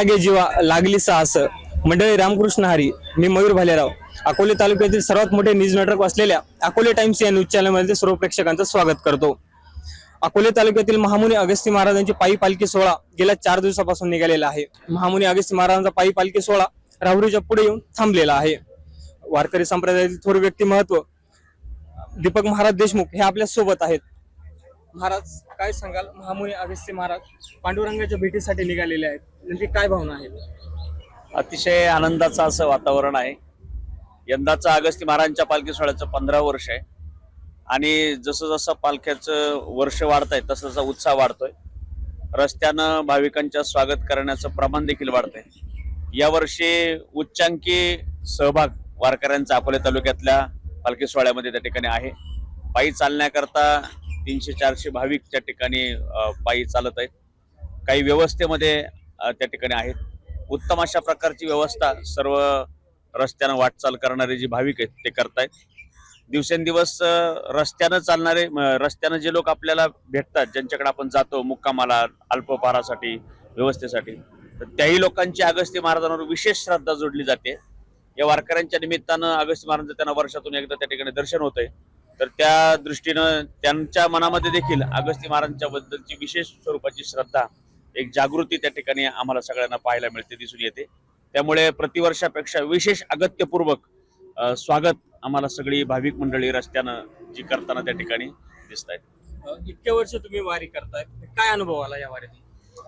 लागे जीवा लागली साहस. मंडळी रामकृष्ण हरी मी मयूर भालेराव. अकोले तालुक्यातील सर्वात मोठे न्यूज नेटवर्क असलेल्या अकोले टाइम्स या न्यूज चॅनलमध्ये सर्व प्रेक्षकांचं स्वागत करतो. अकोले तालुक्यातील महामुनी अगस्ती महाराजांची पायी पालखी सोहळा गेल्या चार दिवसापासून निघालेला आहे. महामुनी अगस्ती महाराजांचा पायी पालखी सोहळा राहुरीच्या पुढे येऊन थांबलेला आहे. वारकरी संप्रदायातील थोर व्यक्तिमत्व दीपक महाराज देशमुख हे आपल्यासोबत आहेत. महाराज काय सांगाल? महामुनी अगस्ती महाराज पांडुरंगाच्या भेटीसाठी निघालेले आहेत. म्हणजे काय भावना आहे अतिशय आनंदाचं असं वातावरण आहे. यंदाचा अगस्ती महाराजांच्या पालखी सोहळ्याचं पंधरा वर्ष आहे. आणि जसं जसं पालख्याचं वर्ष वाढत आहे तसं तसा उत्साह वाढतोय. रस्त्यानं भाविकांच्या स्वागत करण्याचं प्रमाण देखील वाढतंय. यावर्षी उच्चांकी सहभाग वारकऱ्यांचा अकोले तालुक्यातल्या पालखी सोहळ्यामध्ये त्या ठिकाणी आहे. पायी चालण्याकरता तीनशे चारशे भाविक त्या ठिकाणी पायी चालत आहेत. काही व्यवस्थेमध्ये त्या ठिकाणी आहेत. उत्तम अशा प्रकारची व्यवस्था सर्व रस्त्यानं वाटचाल करणारे जे भाविक आहेत ते करतायत. दिवसेंदिवस रस्त्यानं चालणारे रस्त्यानं जे लोक आपल्याला भेटतात ज्यांच्याकडे आपण जातो मुक्कामाला अल्पपहारासाठी व्यवस्थेसाठी तर त्याही लोकांची अगस्ती महाराजांवर विशेष श्रद्धा जोडली जाते. या वारकऱ्यांच्या निमित्तानं अगस्ती महाराजांचं त्यांना वर्षातून एकदा त्या ठिकाणी दर्शन होतंय. तर त्या दृष्टीनं त्यांच्या मनामध्ये देखील अगस्ती महाराजांच्या बद्दलची विशेष स्वरूपाची श्रद्धा एक जागृती त्या ठिकाणी आम्हाला सगळ्यांना पाहायला मिळते दिसून येते. त्यामुळे प्रतिवर्षापेक्षा विशेष अगत्यपूर्वक स्वागत आम्हाला सगळी भाविक मंडळी रस्त्यानं जी करताना त्या ठिकाणी दिसत आहेत इतके वर्ष तुम्ही वारी करताय काय अनुभव आला या वारीतून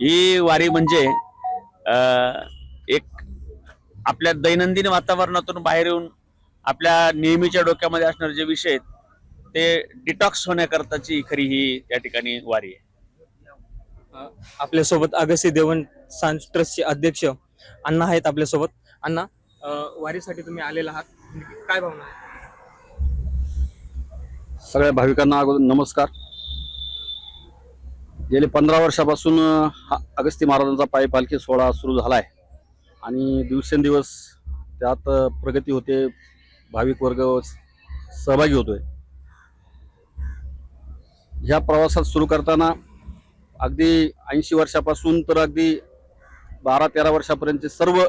ही वारी म्हणजे एक आपल्या दैनंदिन वातावरणातून बाहेर येऊन आपल्या नेहमीच्या डोक्यामध्ये असणारे जे विषय आहेत ते डिटॉक्स होण्याकरताची खरी ही त्या ठिकाणी वारी आहे. आपल्यासोबत अगस्ती देवण सांस ट्रस्टचे अध्यक्ष अण्णा आहेत आपल्यासोबत. अण्णा अ, वारीसाठी तुम्ही आलेला आहात. काय भावना आहे? सगळ्या भाविकांना अगोदर नमस्कार. गेले पंधरा वर्षापासून अं, हा अगस्ती महाराजांचा पायी पालखी सोहळा सुरू झाला आहे आणि दिवसेंदिवस त्यात अं, प्रगती होते. भाविक वर्ग सहभागी होतोय. ह्या प्रवासात सुरू करताना अगदी ऐंशी वर्षापासून तर अगदी बारा तेरा वर्षापर्यंतचे सर्व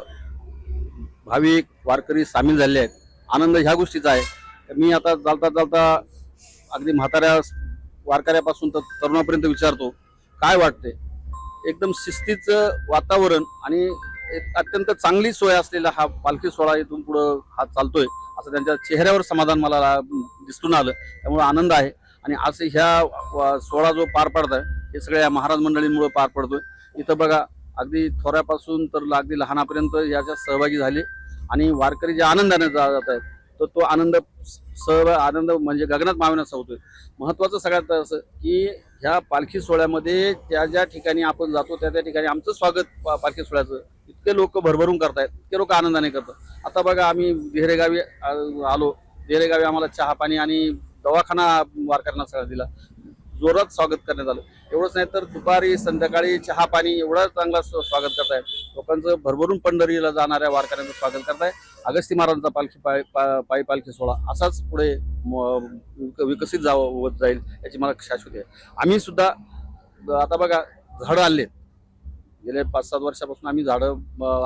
भाविक वारकरी सामील झाले आहेत. आनंद ह्या गोष्टीचा आहे. मी आता चालता चालता अगदी म्हाताऱ्या वारकऱ्यापासून तर तरुणापर्यंत विचारतो काय वाटते एकदम शिस्तीचं वातावरण आणि एक अत्यंत चांगली सोय असलेला हा पालखी सोहळा इथून पुढं हा चालतोय. असं त्यांच्या चेहऱ्यावर समाधान मला दिसून आलं. त्यामुळे आनंद आहे. आणि असं ह्या सोहळा जो पार पडत आहे हे सगळ्या महाराज मंडळींमुळे पार पडतोय. इथं बघा अगदी थोऱ्यापासून तर अगदी लहानापर्यंत याच्यात सहभागी झाले. आणि वारकरी जे आनंदाने जा- जात आहेत तर तो आनंद सहभाग आनंद म्हणजे गगनात मावण्याचा होतोय महत्वाचं सगळ्यात असं की ह्या पालखी सोहळ्यामध्ये त्या ज्या ठिकाणी आपण जातो त्या त्या ठिकाणी आमचं स्वागत पा- पालखी सोहळ्याचं. इतके लोक भरभरून करतायत इतके लोक आनंदाने करतात. आता बघा आम्ही देहरेगावी आलो. देहरेगावी आम्हाला चहा पाणी आणि दवाखाना वारकऱ्यांना सगळा दिला. जोरात स्वागत करण्यात आलं. एवढंच नाही तर दुपारी संध्याकाळी चहा पाणी एवढं चांगला स्वागत करताय. लोकांचं भरभरून पंढरीला जाणाऱ्या वारकऱ्यांचं स्वागत करताय. अगस्ती महाराजांचा पालखी पाय पा- पायी पालखी सोहळा. असाच पुढे विक- विकसित जावं होत जाईल याची मला शाश्वती आहे. आम्ही सुद्धा आता बघा झाडं आणलेत. गेले पाच सात वर्षापासून आम्ही झाडं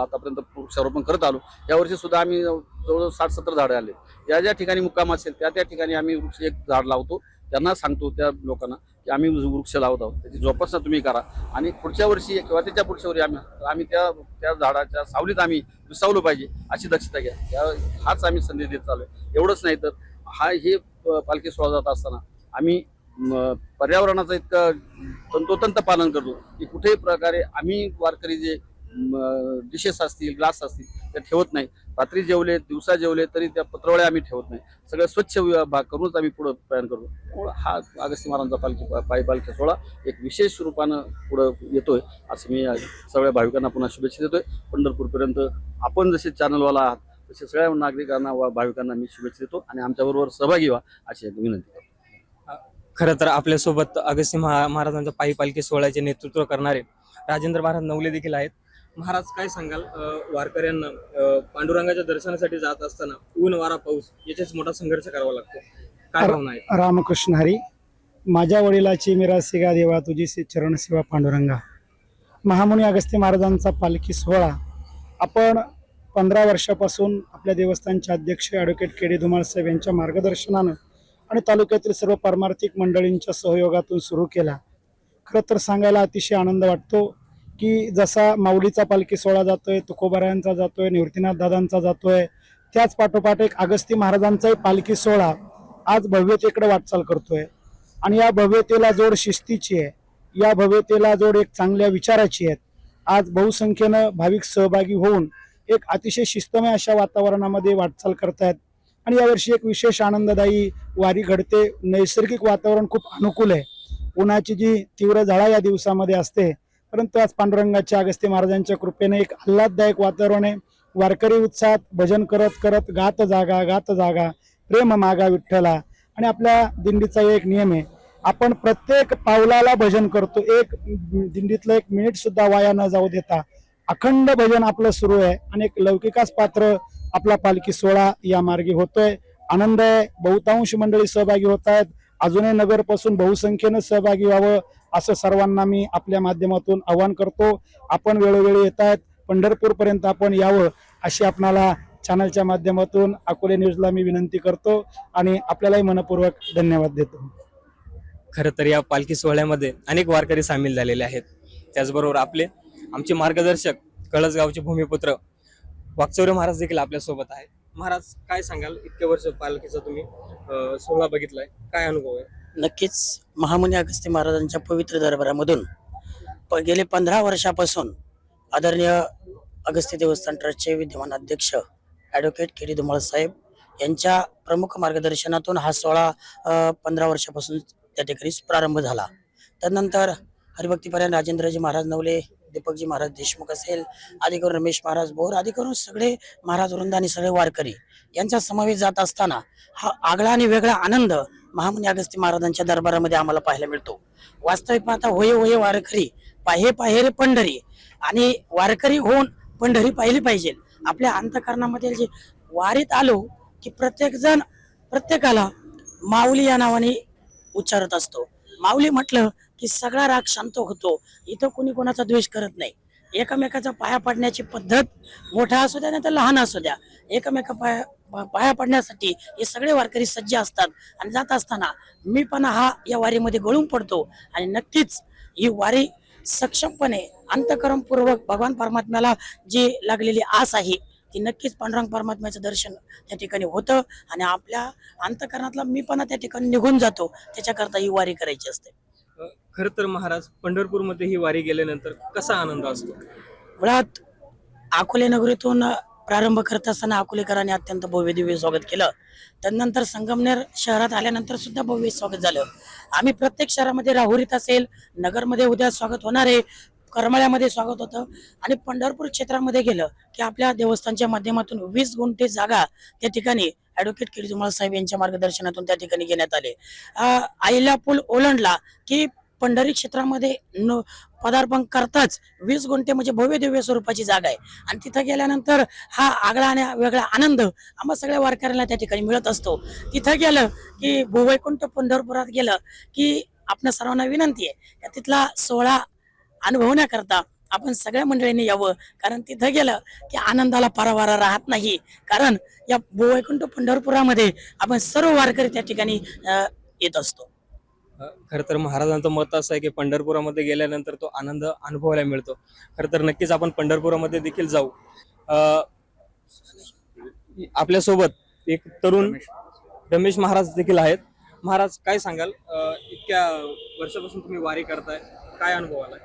आतापर्यंत वृक्षारोपण करत आलो. यावर्षी सुद्धा आम्ही जवळजवळ साठ सत्तर झाडं आणले या ज्या ठिकाणी मुक्काम असेल त्या त्या ठिकाणी आम्ही वृक्ष एक झाड लावतो. त्यांना सांगतो त्या लोकांना. की आम्ही वृक्ष लावत आहोत. त्याची जोपासना तुम्ही करा. आणि पुढच्या वर्षी किंवा त्याच्या पुढच्या वर्षी आम्ही आम्ही त्या त्या झाडाच्या सावलीत आम्ही विसावलं पाहिजे अशी दक्षता घ्या. त्या हाच आम्ही संदेश देत चालू आहे एवढंच नाही तर हा हे पालखी सोहळा जात असताना आम्ही पर्यावरणाचं इतकं तंतोतंत पालन करतो की कुठेही प्रकारे आम्ही वारकरी जे डिशेस असतील ग्लास असतील त्या ठेवत नाही. रात्री जेवले दिवसा जेवले तरी त्या पत्रवळ्या आम्ही ठेवत नाही. सगळं स्वच्छ भाग करूनच आम्ही पुढं प्रयाण करतो. हा अगस्ती महाराजांचा पालखी पायी पालखी सोहळा एक विशेष रूपानं पुढं येतोय असं मी सगळ्या भाविकांना पुन्हा शुभेच्छा देतोय. पंढरपूरपर्यंत आपण जसे चॅनलवाला आहात तसे सगळ्या नागरिकांना व भाविकांना मी शुभेच्छा देतो आणि आमच्याबरोबर सहभागी व्हा अशी एक विनंती करतो. खरं तर आपल्यासोबत अगस्ती महा- महाराजांच्या पायी पालखी सोहळ्याचे नेतृत्व करणारे राजेंद्र महाराज नवले देखील आहेत. महाराज काय सांगाल? वारकऱ्यांना पांडुरंगाच्या दर्शनासाठी जात असताना ऊन वारा पाऊस याच्याच मोठा संघर्ष करावा लागतो. काय भावना आहे? रामकृष्ण हरी माझ्या वडिलाची मिरा सिगा देवा तुझी से चरण सेवा पांडुरंगा. महामुनी अगस्ती महाराजांचा पालखी सोहळा. आपण पंधरा वर्षापासून आपल्या देवस्थानचे अध्यक्ष ॲडव्होकेट के डी धुमाळ साहेब यांच्या मार्गदर्शनानं आणि तालुक्यातील सर्व पारमार्थिक मंडळींच्या सहयोगातून सुरू केला. खरं तर सांगायला अतिशय आनंद वाटतो. की जसा माऊलीचा पालखी सोहळा जातोय तुकोबारायांचा जातोय निवृत्तीनाथ दादांचा जातोय त्याच पाठोपाठ एक अगस्ती महाराजांचाही पालखी सोहळा आज भव्यतेकडे वाटचाल करतोय. आणि या भव्यतेला जोड शिस्तीची आहे. या भव्यतेला जोड एक चांगल्या विचाराची आहेत. आज बहुसंख्येनं भाविक सहभागी होऊन एक अतिशय शिस्तमय अशा वातावरणामध्ये वाटचाल करतायत. आणि यावर्षी एक विशेष आनंददायी वारी घडते. नैसर्गिक वातावरण खूप अनुकूल आहे. उन्हाची जी तीव्र झळा या दिवसामध्ये असते परंतु आज पांडुरंगाच्या अगस्ती महाराजांच्या कृपेने एक आल्हाददायक वातावरण आहे. वारकरी उत्साहात भजन करत करत गात जागा गात जागा प्रेम मागा विठ्ठला. आणि आपल्या दिंडीचा एक नियम आहे. आपण प्रत्येक पावलाला भजन करतो. एक दिंडीतलं एक मिनिट सुद्धा वाया न जाऊ देता अखंड भजन आपलं सुरू आहे. आणि एक लौकिकास पात्र आपला पालखी सोहळा या मार्गी होतोय. आनंद आहे. बहुतांश मंडळी सहभागी होत आहेत. अजूनही नगरपासून बहुसंख्येनं सहभागी व्हावं. असं सर्वांना मी आपल्या माध्यमातून आवाहन करतो. आपण वेळोवेळी येत आहेत. पंढरपूरपर्यंत आपण यावं अशी आपणाला चॅनलच्या माध्यमातून अकोले न्यूजला मी विनंती करतो आणि आपल्यालाही मनपूर्वक धन्यवाद देतो. खरं तर या पालखी सोहळ्यामध्ये अनेक वारकरी सामील झालेले आहेत. त्याचबरोबर आपले आमचे मार्गदर्शक कळसगावचे भूमिपुत्र वाकचौरे महाराज देखील आपल्यासोबत आहे महाराज काय सांगाल? इतके वर्ष पालखीचा तुम्ही सोहळा बघितलाय. काय अनुभव आहे? नक्कीच महामुनी अगस्ती महाराजांच्या पवित्र दरबारामधून प गेले पंधरा वर्षापासून आदरणीय अगस्ती देवस्थान ट्रस्टचे विद्यमान अध्यक्ष ॲडव्होकेट केडी धुमाळ साहेब यांच्या प्रमुख मार्गदर्शनातून हा सोहळा पंधरा वर्षापासून त्या ठिकाणी प्रारंभ झाला. त्यानंतर हरिभक्तीपर्यंत राजेंद्रजी महाराज नवले दीपकजी महाराज देशमुख असेल आदी करून रमेश महाराज बोर आदी करून सगळे महाराज वृंद आणि सगळे वारकरी यांचा समावेश जात असताना हा आगळा आणि वेगळा आनंद महामुनी अगस्ती महाराजांच्या दरबारामध्ये आम्हाला पाहायला मिळतो. वास्तविक माता होय होय वारकरी पाहे पाहे रे पंढरी. आणि वारकरी होऊन पंढरी पाहिली पाहिजे. आपल्या अंतकरणामध्ये जे वारीत आलो की प्रत्येक जण प्रत्येकाला माऊली या नावाने उच्चारत असतो. माऊली म्हटलं की सगळा राग शांत होतो. इथं कोणी कोणाचा द्वेष करत नाही. एकमेकाचा पाया पडण्याची पद्धत मोठा असू द्या नाही तर लहान असू द्या. एकमेका पाया पाया पडण्यासाठी हे सगळे वारकरी सज्ज असतात आणि जात असताना मी पण हा या वारीमध्ये गळून पडतो आणि नक्कीच ही वारी सक्षमपणे अंतकरणपूर्वक भगवान परमात्म्याला जी लागलेली आस आहे ती नक्कीच पांडुरंग परमात्म्याचं दर्शन त्या ठिकाणी होतं आणि आपल्या अंतकरणातला मी पण त्या ठिकाणी निघून जातो. त्याच्याकरता ही वारी करायची असते. खरं तर महाराज पंढरपूरमध्ये ही वारी गेल्यानंतर कसा आनंद असतो? मुळात अकोले नगरीतून प्रारंभ करत असताना अकोलेकरांनी अत्यंत भव्य दिव्य स्वागत केलं. त्यानंतर संगमनेर शहरात आल्यानंतर सुद्धा भव्य स्वागत झालं. आम्ही प्रत्येक शहरामध्ये राहुरीत असेल नगरमध्ये उद्या स्वागत होणार आहे. करमळ्यामध्ये स्वागत होतं. आणि पंढरपूर क्षेत्रामध्ये गेलं की आपल्या देवस्थानच्या माध्यमातून वीस गुंठे जागा त्या ठिकाणी ॲडव्होकेट किरीजुमाळ साहेब यांच्या मार्गदर्शनातून त्या ठिकाणी घेण्यात आले. आईला पूल ओलांडला की पंढरी क्षेत्रामध्ये न पदार्पण करताच वीस गुंठे म्हणजे भव्य दिव्य स्वरूपाची जागा आहे. आणि तिथं गेल्यानंतर हा आगळा आणि वेगळा आनंद आम्हा सगळ्या वारकऱ्यांना त्या ठिकाणी मिळत असतो. तिथं गेलं की भुवैकुंठ पंढरपुरात गेलं की आपल्या सर्वांना विनंती आहे का तिथला सोहळा अनुभवण्याकरता आपण सगळ्या मंडळींनी यावं. कारण तिथं गेलं की आनंदाला पारावारा राहत नाही. कारण या भुवैकुंठ पंढरपुरामध्ये आपण सर्व वारकरी त्या ठिकाणी येत असतो. खरं तर महाराजांचं मत असं आहे की पंढरपुरामध्ये गेल्यानंतर तो आनंद अनुभवायला मिळतो. खरं तर नक्कीच आपण पंढरपुरामध्ये देखील जाऊ. अं, आपल्यासोबत एक तरुण रमेश. महाराज देखील आहेत. महाराज काय सांगाल? इतक्या वर्षापासून तुम्ही वारी करताय. काय अनुभव आला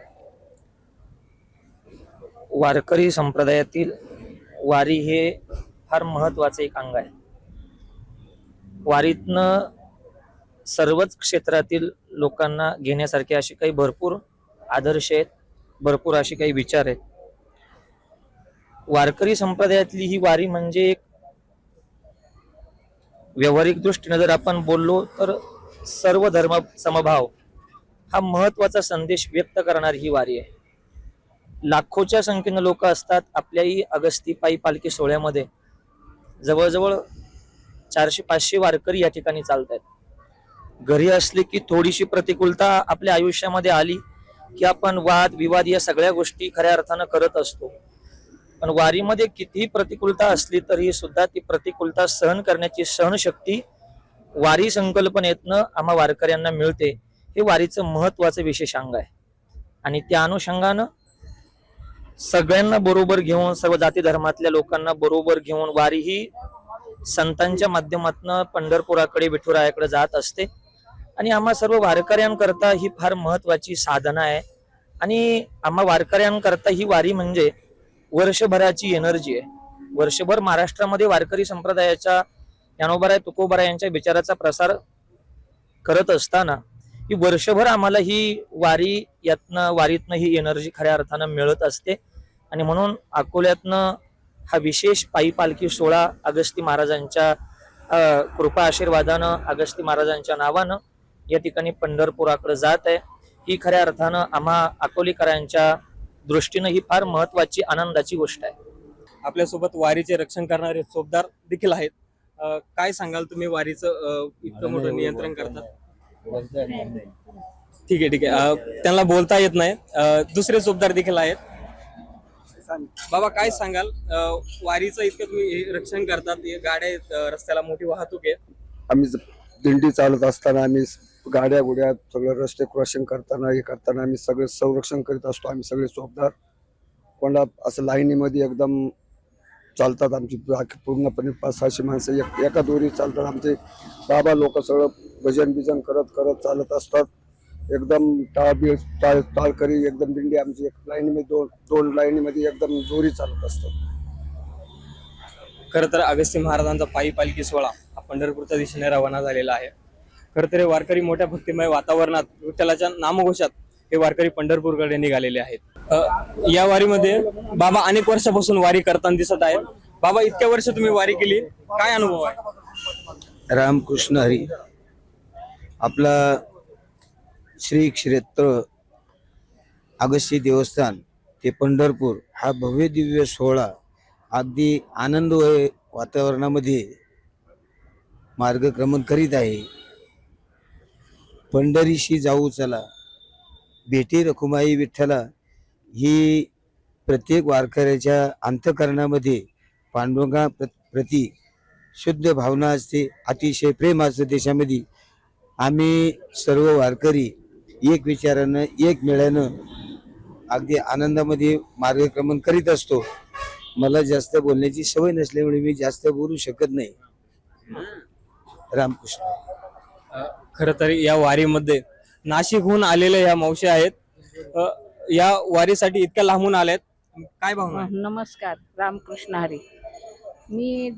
वारकरी संप्रदायातील वारी हे फार महत्त्वाचे एक अंग आहे. वारीतनं सर्वच क्षेत्रातील लोकांना घेण्यासारखे असे काही भरपूर आदर्श आहेत भरपूर असे काही विचार आहेत. वारकरी संप्रदायातली ही वारी म्हणजे एक व्यावहारिक दृष्टीने जर आपण बोललो तर सर्व धर्म समभाव हा महत्त्वाचा संदेश व्यक्त करणारी ही वारी आहे. लाखोच्या संख्येनं लोक असतात आपल्याही अगस्तीपायी पालखी सोहळ्यामध्ये. जवळजवळ चारशे पाचशे वारकरी या ठिकाणी चालत आहेत घरी असले की थोडीशी प्रतिकूलता आपल्या आयुष्यामध्ये आली की आपण वाद विवाद या सगळ्या गोष्टी खऱ्या अर्थानं करत असतो. पण वारीमध्ये कितीही प्रतिकूलता असली तरी सुद्धा ती प्रतिकूलता सहन करण्याची सहनशक्ती वारी संकल्पनेतनं आम्हा वारकऱ्यांना मिळते. हे वारीचं महत्वाचं विशेष अंग आहे. आणि त्या अनुषंगानं सगळ्यांना बरोबर घेऊन सर्व जाती धर्मातल्या लोकांना बरोबर घेऊन वारी ही संतांच्या माध्यमातून पंढरपुराकडे विठुरायाकडे जात असते. आणि आम्हा सर्व वारकऱ्यांकरता ही फार महत्वाची साधना आहे. आणि आम्हा वारकऱ्यांकरता ही वारी म्हणजे वर्षभराची एनर्जी आहे. वर्षभर महाराष्ट्रामध्ये वारकरी संप्रदायाच्या ज्ञानोबराय तुकोबराय यांच्या विचाराचा प्रसार करत असताना ही वर्षभर आम्हाला ही वारी यातनं वारीतनं ही एनर्जी खऱ्या अर्थानं मिळत असते. आणि म्हणून अकोल्यातनं हा विशेष पायी पालखी सोहळा अगस्ती महाराजांच्या कृपा आशीर्वादानं अगस्ती महाराजांच्या नावानं या ठिकाणी पंढरपुराकडे जात आहे. ही खऱ्या अर्थानं आम्हा अकोलीकरांच्या दृष्टीनं ही फार महत्वाची आनंदाची गोष्ट आहे. आपल्यासोबत वारीचे रक्षण करणारे चोपदार देखील आहेत. काय सांगाल तुम्ही वारीचं इतकं मोठं नियंत्रण करतात ठीक आहे ठीक आहे. त्यांना बोलता येत नाही. दुसरे चोपदार देखील आहेत. बाबा काय सांगाल? वारीचं इतकं तुम्ही हे रक्षण करतात गाड्या रस्त्याला मोठी वाहतूक आहे. आम्ही दिंडी चालत असताना आम्ही गाड्या गुड्या सगळं रस्ते क्रॉसिंग करताना हे करताना आम्ही सगळे संरक्षण करीत असतो. आम्ही सगळे चोपदार कोणा असं लाईनीमध्ये एकदम चालतात आमची बाकी पूर्णपणे पाच सहाशे माणसं. एक एका दोरी चालतात आमचे बाबा लोक सगळं भजन बिजन करत करत चालत असतात. एकदम टाळ टाळ टाळकरी एकदम दिंडी आमची एक लाईनीमध्ये दोन दोन लाईनीमध्ये एकदम दोरी चालत असतात खरं तर अगस्ती महाराजांचा पायी पालखी सोहळा हा पंढरपूरच्या दिशेने रवाना झालेला आहे. खरं तर हे वारकरी मोठ्या भक्तिमय वातावरणात विठ्ठलाच्या नामघोषात हे वारकरी पंढरपूरकडे निघालेले आहेत. अ, या वारीमध्ये बाबा अनेक वर्षापासून वारी करताना दिसत आहेत. बाबा इतक्या वर्ष तुम्ही वारी केली काय अनुभव आहे? रामकृष्ण हरी. आपला श्री क्षेत्र अगस्ती देवस्थान ते पंढरपूर हा भव्य दिव्य सोहळा अगदी आनंदमय वातावरणामध्ये मार्गक्रमण करीत आहे. पंढरीशी जाऊ चला. भेटी रखुमाई विठ्ठला ही प्रत्येक वारकऱ्याच्या अंतकरणामध्ये पांडुरंगा प्र- प्रती शुद्ध भावना असते. अतिशय प्रेम असतं. देशामध्ये आम्ही सर्व वारकरी एक विचारानं एक मेळ्यानं अगदी आनंदामध्ये मार्गक्रमण करीत असतो. मला जास्त बोलण्याची सवय नसल्यामुळे मी जास्त बोलू शकत नाही. रामकृष्ण. खरं तर या वारीमध्ये नाशिकहून आलेल्या या मावशी आहेत. या वारीसाठी इतक्या लांबून आल्यात काय भावना? नमस्कार रामकृष्ण हरी. मी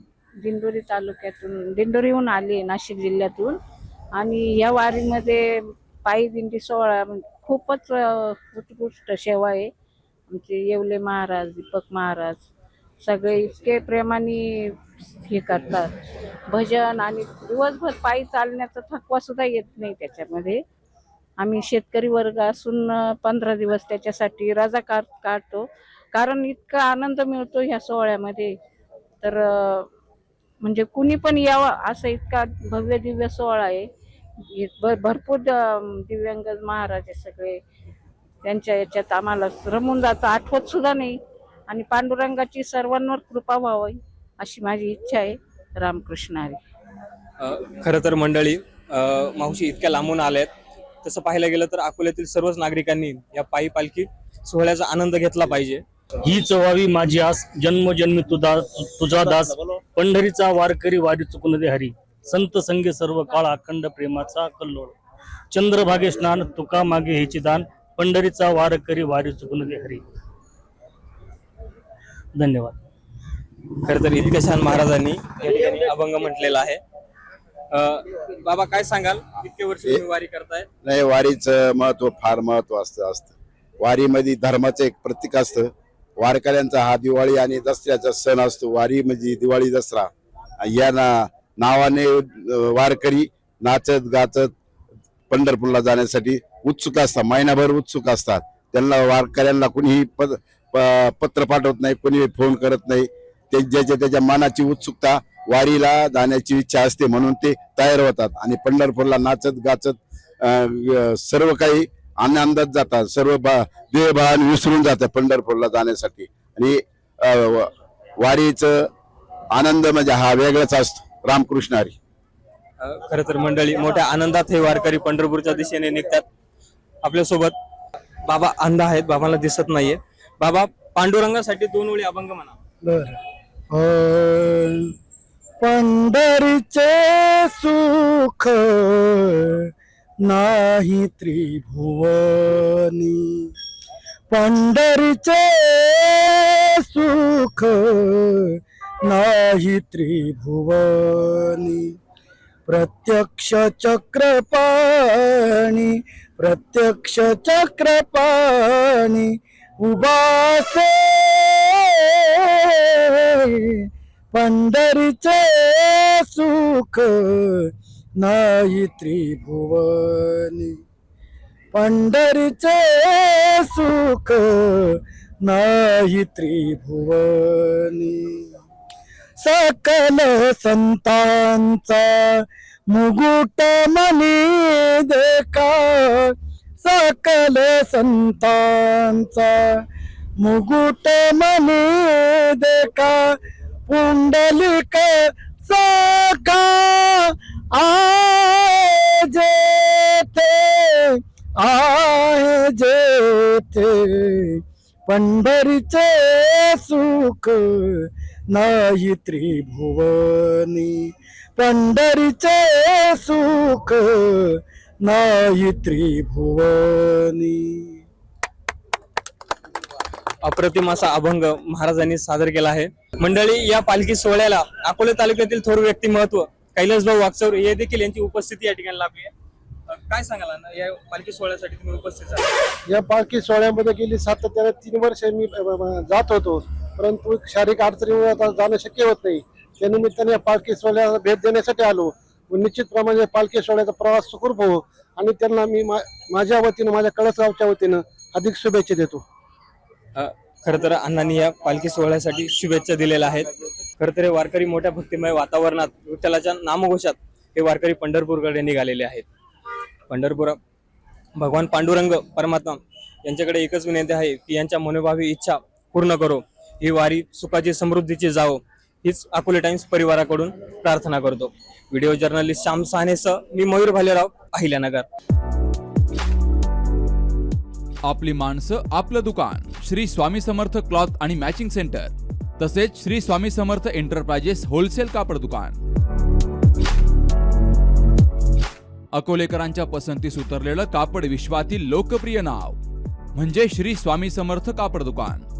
दिंडोरी तालुक्यातून दिंडोरीहून आले नाशिक जिल्ह्यातून. आणि या वारीमध्ये पायी दिंडी सोहळा म्हणजे खूपच उत्कृष्ट सेवा आहे. आमचे येवले महाराज दीपक महाराज सगळे इतके प्रेमाने हे करतात. भजन आणि दिवसभर पायी चालण्याचा थकवा सुद्धा येत नाही त्याच्यामध्ये. आम्ही शेतकरी वर्ग असून पंधरा दिवस त्याच्यासाठी रजा काढ काढतो. कारण इतका आनंद मिळतो ह्या सोहळ्यामध्ये. तर म्हणजे कुणी पण यावं असं इतका भव्य दिव्य सोहळा आहे. भरपूर दिव्यांग महाराज आहे सगळे त्यांच्या याच्यात आम्हाला रमून जातं आठवत सुद्धा नाही. आणि पांडुरंगाची सर्वांवर कृपा व्हावी अशी माझी इच्छा आहे. रामकृष्ण हरी. खरं तर मंडळी मावशी इतक्या लांबून आल्यात तसं पाहायला गेलं तर अकोल्यातील सर्वच नागरिकांनी या पायी पालखी सोहळ्याचा आनंद घेतला पाहिजे. हीच व्हावी माझी आस जन्मजन्मी तुझा तुझा दास पंढरीचा वारकरी वारी चुकून दे हरी. संत संगे सर्व काळ अखंड प्रेमाचा कल्लोळ. चंद्रभागे स्नान तुका मागे हेची दान पंढरीचा वारकरी वारी चुकून दे हरी. धन्यवाद. खरं तर इतक्या छान महाराजांनी या ठिकाणी अभंग म्हटलेला आहे. अ, बाबा काय सांगाल? इतके वर्ष तुम्ही वारी करताय. नाही वारीचं महत्त्व फार महत्त्व असतं. असतं वारीमध्ये धर्माचं एक प्रतीक असतं. वारकऱ्यांचा हा दिवाळी आणि दसऱ्याचा सण असतो. वारी म्हणजे दिवाळी दसरा. या ना नावाने वारकरी नाचत गाचत पंढरपूरला जाण्यासाठी उत्सुक असतात. महिनाभर उत्सुक असतात. त्यांना वारकऱ्यांना कुणीही पद प- पत्र पाठवत नाही कोणी फोन करत नाही. ते ज्याच्या त्याच्या मनाची उत्सुकता वारीला जाण्याची इच्छा असते म्हणून ते तयार होतात. आणि पंढरपूरला नाचत गाचत सर्व काही आनंदात जातात. सर्व बा देहभान विसरून जातात पंढरपूरला जाण्यासाठी. आणि वारीचं आनंद म्हणजे हा वेगळाच असतो. रामकृष्ण हरी. खर तर मंडळी मोठ्या आनंदात हे वारकरी पंढरपूरच्या दिशेने निघतात आपल्यासोबत. बाबा अंध आहेत बाबाला दिसत नाहीये. बाबा पांडुरंगासाठी दोन वेळी अभंग म्हणा. बर. पंढरीचे सुख नाही त्रिभुवनी. पंढरीचे सुख नाही त्रिभुवनी प्रत्यक्ष चक्रपाणी प्रत्यक्ष चक्रपाणी उबासे पंढरीचे सुख नाही त्रिभुवनी पंढरीचे सुख नाही त्रिभुवनी. सकल संतांचा मुगुट मनी देखा. सकल संतांचा मुकुट मनी देखा. पुंडलिक सका आहे जेथे आहे जेथे पंढरीचे सुख नाही त्रिभुवनी. पंढरीचे सुख नाही त्रिभुवनी. अप्रतिम असा अभंग महाराजांनी सादर केला आहे. मंडळी या पालखी सोहळ्याला अकोले तालुक्यातील थोर व्यक्तिमत्व कैलासभाऊ वागचौर हे देखील यांची उपस्थिती या ठिकाणी लाभली आहे. काय सांगाल अण्णा, या पालखी सोहळ्यासाठी तुम्ही उपस्थित झाला या पालखी सोहळ्यामध्ये गेली सातत्याने तीन वर्ष मी अ, अ, जात होतो. परंतु शारीरिक अडचणीमुळे आता जाणं शक्य होत नाही. त्यानिमित्ताने या पालखी सोहळ्याला भेट देण्यासाठी आलो. निश्चितप्रमाणे पालखी सोहळ्याचा प्रवास सुखरूप हो आणि त्यांना मी मा- माझ्या वतीनं माझ्या कळसगावच्या वतीनं अधिक शुभेच्छा देतो. खर तर अण्णांनी या पालखी सोहळ्यासाठी शुभेच्छा दिलेल्या आहेत. खर तर हे वारकरी मोठ्या भक्तिमय वातावरणात विठ्ठलाच्या नामघोषात हे वारकरी पंढरपूरकडे निघालेले आहेत. पंढरपूर भगवान पांडुरंग परमात्मा यांच्याकडे एकच विनंती आहे की यांच्या मनोभावी इच्छा पूर्ण करो. ही वारी सुखाची समृद्धीची जावो हीच अकोले टाइम्स परिवाराकडून प्रार्थना करतो. व्हिडिओ जर्नलिस्ट श्याम सहानेसह मी मयूर भालेराव अहिल्यानगर. आपली माणसं आपलं दुकान. श्री स्वामी समर्थ क्लॉथ आणि मॅचिंग सेंटर. तसेच श्री स्वामी समर्थ एंटरप्राइजेस होलसेल कापड दुकान. अकोलेकरांच्या पसंतीस उतरलेलं कापड विश्वातील लोकप्रिय नाव. म्हणजे श्री स्वामी समर्थ कापड दुकान.